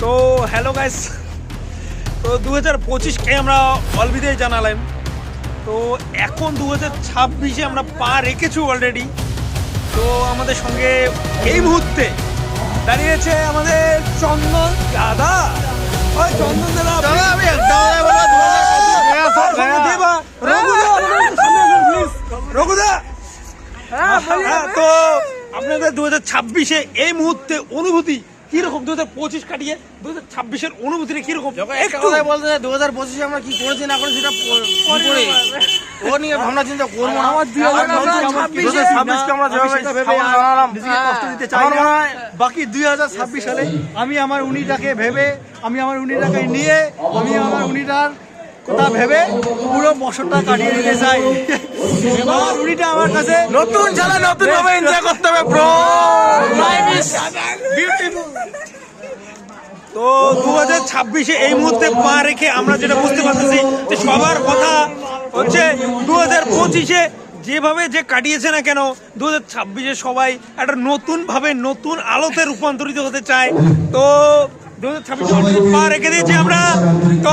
তো hello guys তো দু হাজার পঁচিশকে আমরা অলবিদায় জানালাম তো এখন দু হাজার ছাব্বিশে আমরা পা রেখেছি অলরেডি তো আমাদের সঙ্গে এই মুহূর্তে দাঁড়িয়েছে আমাদের চন্দন দাদা ওই চন্দন দাদা আমি রঘুদা রঘুদা হ্যাঁ, তো দু হাজার ছাব্বিশে এই মুহূর্তে অনুভূতি কীরকম? দু হাজার পঁচিশ কাটিয়ে দু হাজার ছাব্বিশের অনুভূতিটা কীরকম? একটা বলতে দু হাজার পঁচিশে আমরা কি করেছি না করেছি সেটা ও নিয়ে ভাবনা চিন্তা করব আমার দুই হাজার আমরা ছাব্বিশে- 2026 কে আমরা যেভাবে সেটা ভেবে সামনে বানালাম, নিজেকে কষ্ট দিতে চাই আমার না। বাকি দুই হাজার ছাব্বিশ সালে আমি আমার উনিটাকে ভেবে আমি আমার উনিটাকে নিয়ে আমি আমার উনিটার কথা ভেবে পুরো বছরটা কাটিয়ে দিতে চাই। উনিটা আমার কাছে নতুন ছাড়া নতুন ভাবে এনজয় করতে হবে ব্রো লাইফ ইজ তো দু হাজার ছাব্বিশে এই মুহূর্তে পা রেখে আমরা যেটা বুঝতে পারতেছি যে সবার কথা হচ্ছে দু হাজার পঁচিশে যেভাবে যে কাটিয়েছে না কেন দু হাজার ছাব্বিশে সবাই একটা নতুন ভাবে নতুন আলোতে রূপান্তরিত হতে চায়। তো দু হাজার ছাব্বিশে পা রেখে দিয়েছি আমরা। তো